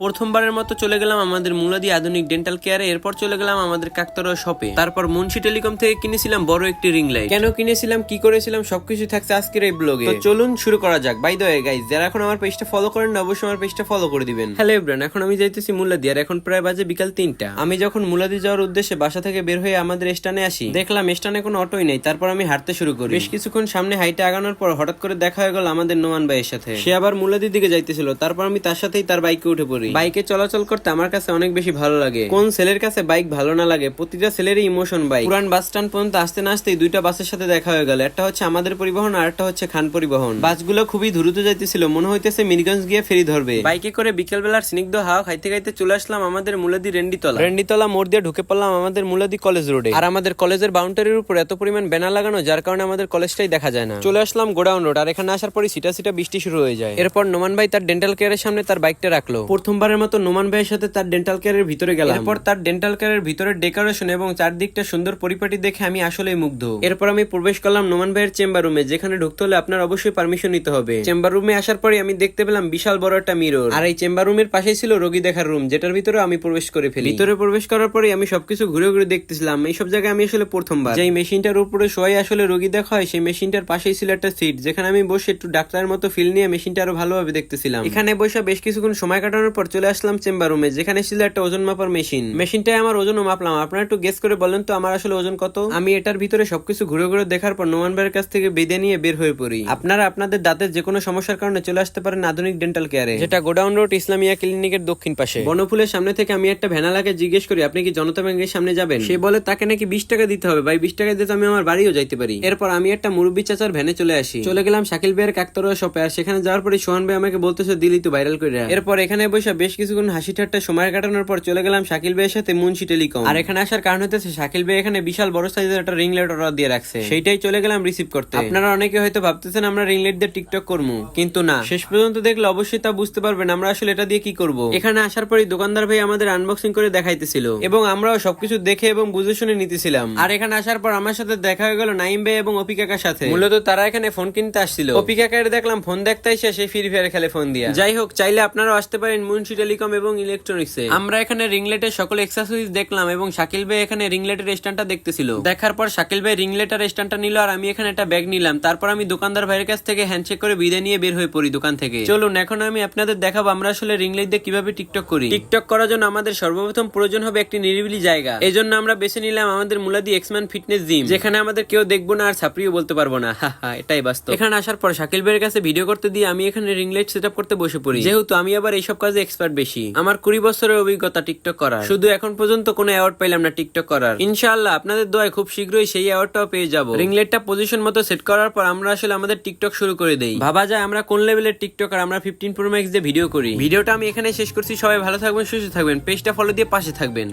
প্রথমবারের মতো চলে গেলাম আমাদের মুলাদি আধুনিক ডেন্টাল কেয়ারে এরপর চলে গেলাম আমাদের কাকতারোয়া শপে তারপর মুন্সি টেলিকম থেকে কিনেছিলাম বড় একটি রিং লাইট কেন কিনেছিলাম, কি করেছিলাম, সবকিছু থাকছে আজকের এই ব্লগে তো চলুন শুরু করা যাক। বাই দ্য গাইজ যারা এখন আমার পেজটা ফলো করেন না, অবশ্যই আমার পেজটা ফলো করে দিবেন। হ্যালো এভরান এখন আমি যাইতেছি মুলাদি, আর এখন প্রায় বাজে বিকাল তিনটা। আমি যখন মুলাদি যাওয়ার উদ্দেশ্যে বাসা থেকে বের হয়ে আমাদের স্টানে আসি, দেখলাম স্টানে কোনো অটোই নেই, তারপর আমি হাঁটতে শুরু করি। বেশ কিছুক্ষণ সামনে হাইটে আগানোর পর হঠাৎ করে দেখা হয়ে গেল আমাদের নোমান ভাইয়ের সাথে। সে আবার মুলাদির দিকে যাইতেছিল, তারপর আমি তার সাথেই তার বাইকে উঠে পড়ি বাইকে চলাচল করতে আমার কাছে অনেক বেশি ভালো লাগে। কোন ছেলের কাছে বাইক ভালো না লাগে, প্রতিটা ছেলেরই ইমোশন বাইক। পুরান বাস স্ট্যান্ড পর্যন্ত আসতে না আসতেই দুইটা বাসের সাথে দেখা হয়ে গেল। একটা হচ্ছে আমাদের পরিবহন আর একটা হচ্ছে খান পরিবহন। বাসগুলো খুবই দ্রুত যাইতেছিল, মনে হইতেছে মিরগঞ্জ গিয়ে ফেরি ধরবে। বাইকে করে বিকেল বেলার স্নিগ্ধ হাওয়া খাইতে খাইতে চলে আসলাম আমাদের মুলাদি রেন্ডিতলা। রেন্ডিতলা মোড় দিয়ে ঢুকে পড়লাম আমাদের মুলাদি কলেজ রোডে। আর আমাদের কলেজের বাউন্ডারির উপর এত পরিমাণ ব্যানার লাগানো, যার কারণে আমাদের কলেজটাই দেখা যায় না। চলে আসলাম গোডাউন রোড, আর এখানে আসার পরে সিটা সিটা বৃষ্টি শুরু হয়ে যায়। এরপর নোমান ভাই তার ডেন্টাল কেয়ারের সামনে তার বাইকটা রাখল। প্রথমবারের মতো নোমান ভাইয়ের সাথে তার ডেন্টাল কেয়ারের ভিতরে গেলাম। এরপর তার ডেন্টাল কেয়ারের ভিতরের ডেকোরেশন এবং চারদিকটা সুন্দর পরিপাটি দেখে আমি আসলেই মুগ্ধ। এরপর আমি প্রবেশ করলাম নোমান ভাইয়ের চেম্বার রুমে যেখানে ঢুকতে হলে আপনার অবশ্যই পারমিশন নিতে হবে। চেম্বার রুমে আসার পরে আমি দেখতে পেলাম বিশাল বড় একটা মিরর আর এই চেম্বার রুমের পাশেই ছিল রোগী দেখার রুম যেটার ভিতরে আমি প্রবেশ করে ফেলি। ভিতরে প্রবেশ করার পরে আমি সবকিছু ঘুরে ঘুরে দেখতেছিলাম। এইসব জায়গায় আমি আসলে প্রথমবার। যেই মেশিনটার উপরে শোয়াই আসলে রোগী দেখা হয় সেই মেশিনটার পাশেই ছিল একটা সিট যেখানে আমি বসে একটু ডাক্তারের মতো ফিল নিয়ে মেশিনটা আরও ভালোভাবে দেখতেছিলাম। এখানে বসে বেশ কিছুক্ষণ সময় কাটানোর পর চলে আসলাম চেম্বার রুমে, যেখানে ছিল একটা ওজন মাপার মেশিন। মেশিনটায় আমার ওজনও মাপলাম। আপনারা একটু গেস করে বলেন তো, আমার আসলে ওজন কত? আমি এটার ভিতরে সবকিছু ঘুরে ঘুরে দেখার পর নোমান ভাইয়ের কাছ থেকে বেঁধে নিয়ে বের হয়ে পড়ি। আপনারা আপনাদের দাঁতের যে কোনো সমস্যার কারণে চলে আসতে পারেন আধুনিক ডেন্টাল কেয়ারে যেটা গোডাউন রোড, ইসলামিয়া ক্লিনিকের দক্ষিণ পাশে। বনফুলের সামনে থেকে আমি একটা ভ্যানালাকে জিজ্ঞেস করি, আপনি কি জনতা ব্যাংকের সামনে যাবেন? সে বলে, তাকে নাকি বিশ টাকা দিতে হবে। ভাই, বিশ টাকা দিতে আমি আমার বাড়িও যাইতে পারি। এরপর আমি একটা মুরব্বী চাচার ভ্যানে চলে আসি। চলে গেলাম শাকিল ভাইয়ের কাকতরোয়া শপে, আর সেখানে যাওয়ার পরে সোহান ভাই আমাকে বলতেছে, দিলি তো ভাইরাল করে এরপর এখানে বসে বেশ কিছুক্ষণ হাসি ঠাট্টা সময় কাটানোর পর চলে গেলাম শাকিল ভাইয়ের সাথে মুন্সি টেলিকম। আর এখানে আসার কারণ হতেছে শাকিল ভাই এখানে বিশাল বড় সাইজের একটা রিং লাইট অর্ডার দিয়ে রাখছে। সেইটাই চলে গেলাম রিসিভ করতে। আপনারা অনেকে হয়তো ভাবতেছেন আমরা রিং লাইট দিয়ে টিকটক করব কিন্তু না। শেষ পর্যন্ত দেখলে অবশ্যই তা বুঝতে পারবেন আমরা আসলে এটা দিয়ে কি করব। এখানে আসার পরে দোকানদার ভাই আমাদের আনবক্সিং করে দেখাইতেছিল। এবং আমরাও সবকিছু দেখে এবং বুঝে শুনে নিতেছিলাম। আর এখানে আসার পর আমার সাথে দেখা হয়ে গেল নাইম ভাই এবং অপি কাকার সাথে। মূলত তারা এখানে ফোন কিনতে আসছিল। অপি কাকার দেখলাম ফোন দেখতে এসে সে ফ্রি ফায়ার খেলে ফোন দিয়া। যাই হোক চাইলে আপনারাও আসতে পারেন মুন্সি টেলিকম এবং ইলেকট্রনিক্সে আমরা এখানে রিংলেটের সকল এক্সারসাইজ দেখলাম এবং শাকিল ভাই এখানে রিংলেটের স্ট্যান্ডটা দেখতেছিল। দেখার পর শাকিল ভাই রিংলেটার স্ট্যান্ডটা নিল আর আমি এখানে একটা ব্যাগ নিলাম। তারপর আমি দোকানদার ভাইয়ের কাছ থেকে হ্যান্ডশেক করে বিদায় নিয়ে বের হয়ে পড়ি দোকান থেকে। চলুন এখন আমি আপনাদের দেখাবো আমরা আসলে রিংলাইট দিয়ে কীভাবে টিকটক করি। টিকটক করার জন্য আমাদের সর্বপ্রথম প্রয়োজন হবে একটি নিরিবিলি জায়গা। এই জন্য আমরা বেছে নিলাম আমাদের মুলাদি এক্সম্যান ফিটনেস জিম যেখানে আমাদের কেউ দেখব না আর ছাপড়িও বলতে পারব না। হা হা এটাই বাস্তব। এখানে আসার পর শাকিল ভাইয়ের কাছে ভিডিও করতে দিয়ে আমি এখানে রিং লাইট সেট করতে বসে পড়ি। যেহেতু আমি আবার এইসব কাজে এক্সপার্ট বেশি। আমার কুড়ি বছরের অভিজ্ঞতা টিকটক করার। শুধু এখন পর্যন্ত কোনো অ্যাওয়ার্ড পাইলাম না টিকটক করার। ইনশাআল্লাহ, আপনাদের দোয়ায় খুব শীঘ্রই সেই অ্যাওয়ার্ডটাও পেয়ে যাব। রিংলেটটা পজিশন মতো সেট করার পর আমরা আসলে আমাদের টিকটক শুরু করে দেই। ভাবা যায় আমরা কোন লেভেলের টিকটক আর আমরা ফিফটিন প্রো ম্যাক্স দিয়ে ভিডিও করি। ভিডিওটা আমি এখানে শেষ করছি। সবাই ভালো থাকবেন, সুস্থ থাকবেন। পেজটা ফলো দিয়ে পাশে থাকবেন।